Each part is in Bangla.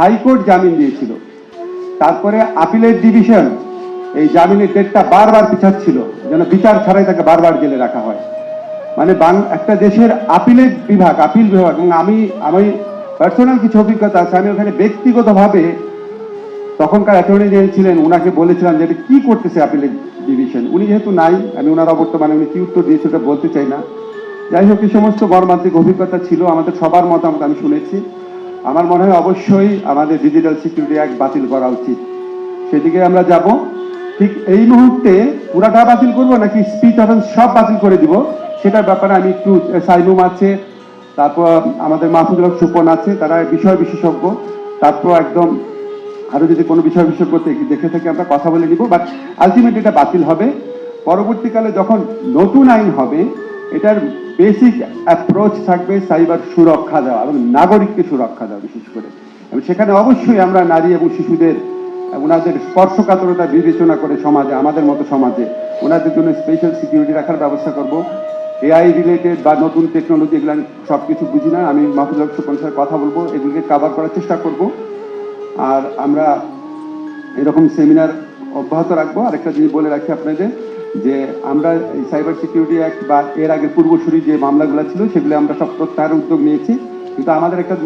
হাইকোর্ট জামিন দিয়েছিল। তারপরে আপিলের ডিভিশন এই জামিনের ডেটটা বারবার পিছাচ্ছিল, যেন বিচার ছাড়াই তাকে বারবার জেলে রাখা হয়। মানে একটা দেশের আপিলের বিভাগ, আপিল বিভাগ, এবং আমি আমি পার্সোনাল কিছু অভিজ্ঞতা আছে, আমি ওখানে ব্যক্তিগতভাবে তখনকার অ্যাটর্নি জেনারেল ছিলেন ওনাকে বলেছিলাম যে, এটা কি করতেছে আপিলের ডিভিশন উনি যেহেতু নাই, আমি ওনার অবর্তমানে উনি কি উত্তর দিয়েছে ওটা বলতে চাই না। যাই হোক, এই সমস্ত মর্মান্তিক অভিজ্ঞতা ছিল, আমাদের সবার মতামত আমি শুনেছি। আমার মনে হয় অবশ্যই আমাদের ডিজিটাল সিকিউরিটি অ্যাক্ট বাতিল করা উচিত। সেদিকে আমরা যাব। ঠিক এই মুহূর্তে পুরাটা বাতিল করব নাকি স্পিচ অফেন্স সব বাতিল করে দিব? সেটার ব্যাপারে আমি একটু সাইনুম আছে, তারপর আমাদের মাহফুজুল হক সুপন আছে, তারা বিষয় বিশেষজ্ঞ। তারপর একদম আরও যদি কোনো বিষয় বিশেষজ্ঞ দেখে থেকে, আমরা কথা বলে নিব। বাট আলটিমেটলি এটা বাতিল হবে। পরবর্তীকালে যখন নতুন আইন হবে, এটার বেসিক অ্যাপ্রোচ থাকবে সাইবার সুরক্ষা দেওয়া এবং নাগরিককে সুরক্ষা দেওয়া বিশেষ করে। এবং সেখানে অবশ্যই আমরা নারী এবং শিশুদের ওনাদের স্পর্শকাতরতা বিবেচনা করে সমাজে, আমাদের মতো সমাজে ওনাদের জন্য স্পেশাল সিকিউরিটি রাখার ব্যবস্থা করব। এআই রিলেটেড বা নতুন টেকনোলজি এগুলো সব কিছু বুঝি না, আমি মাহফুজুল সুপন কথা বলব, এগুলোকে কাভার করার চেষ্টা করব। আর আমরা এরকম সেমিনার অব্যাহত রাখব। আরেকটা জিনিস বলে রাখি আপনাদের, যে আমরা সাইবার সিকিউরিটি অ্যাক্ট বা এর আগে পূর্বসূরি যে মামলাগুলো ছিল, সেগুলো আমরা সব প্রত্যাহারের উদ্যোগ নিয়েছি। কিন্তু আমাদের একটা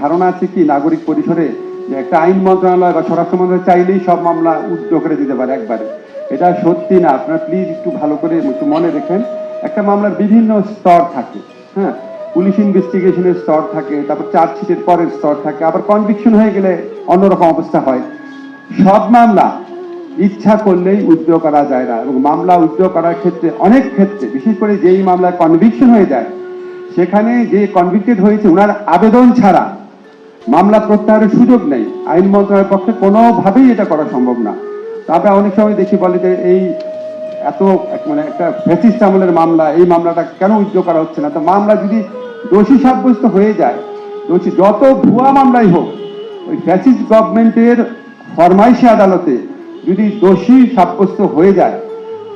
ধারণা আছে কি, নাগরিক পরিসরে যে একটা আইন মন্ত্রণালয় বা স্বরাষ্ট্র মন্ত্রণালয় চাইলেই সব মামলা উদ্যোগ করে দিতে পারে একবারে। এটা সত্যি না। আপনারা প্লিজ একটু ভালো করে একটু মনে রেখেন। একটা মামলার বিভিন্ন স্তর থাকে হ্যাঁ? পুলিশ ইনভেস্টিগেশনের স্তর থাকে, তারপর চার্জশিটের পরের স্তর থাকে, আবার কনভিকশন হয়ে গেলে অন্যরকম অবস্থা হয়। সব মামলা ইচ্ছা করলেই উদ্যোগ করা যায় না এবং মামলা উদ্যোগ করার ক্ষেত্রে অনেক ক্ষেত্রে, বিশেষ করে যেই মামলা কনভিকশন হয়ে যায়, সেখানে যে কনভিক্টেড হয়েছে ওনার আবেদন ছাড়া মামলা প্রত্যাহারের সুযোগ নেই। আইন মন্ত্রণালয়ের পক্ষে কোনোভাবেই এটা করা সম্ভব না। তারপরে অনেক সময় দেখি বলে যে এই এত মানে একটা ফ্যাসিস্ট আমলের মামলা, এই মামলাটা কেন উদ্যোগ করা হচ্ছে না? তো মামলা যদি দোষী সাব্যস্ত হয়ে যায়, দোষী যত ভুয়া মামলাই হোক, ওই ফ্যাসিস্ট গভর্নমেন্টের ফরমাইশি আদালতে যদি দোষী সাব্যস্ত হয়ে যায়,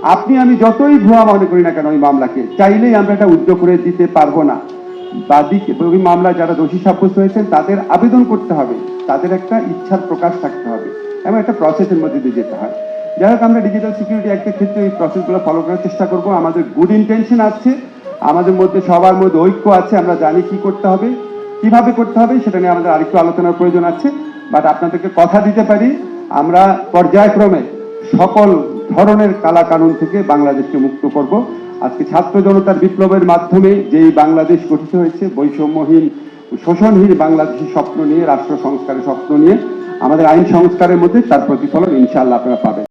আপনি আমি যতই ভুয়া মনে করি না কেন ওই মামলাকে, চাইলেই আমরা এটা উদ্যোগ করে দিতে পারব না। বাদীকে ওই মামলা যারা দোষী সাব্যস্ত হয়েছেন, তাদের আবেদন করতে হবে। তাদের একটা ইচ্ছার প্রকাশ থাকতে হবে। এবং একটা প্রসেসের মধ্যে দিয়ে যেতে হয়। যাই হোক, আমরা ডিজিটাল সিকিউরিটি অ্যাক্টের ক্ষেত্রে এই প্রসেসগুলো ফলো করার চেষ্টা করব। আমাদের গুড ইন্টেনশন আছে। আমাদের মধ্যে সবার মধ্যে ঐক্য আছে। আমরা জানি কি করতে হবে, কীভাবে করতে হবে, সেটা নিয়ে আমাদের আরেকটু আলোচনার প্রয়োজন আছে। বাট আপনাদেরকে কথা দিতে পারি। আমরা পর্যায়ক্রমে সকল ধরনের কালা কানুন থেকে বাংলাদেশকে মুক্ত করব। আজকে ছাত্র জনতার বিপ্লবের মাধ্যমে যেই বাংলাদেশ গঠিত হয়েছে, বৈষম্যহীন, শোষণহীন বাংলাদেশের স্বপ্ন নিয়ে, রাষ্ট্র সংস্কারের স্বপ্ন নিয়ে, আমাদের আইন সংস্কারের মধ্যে তার প্রতিফলন ইনশাআল্লাহ আপনারা পাবেন।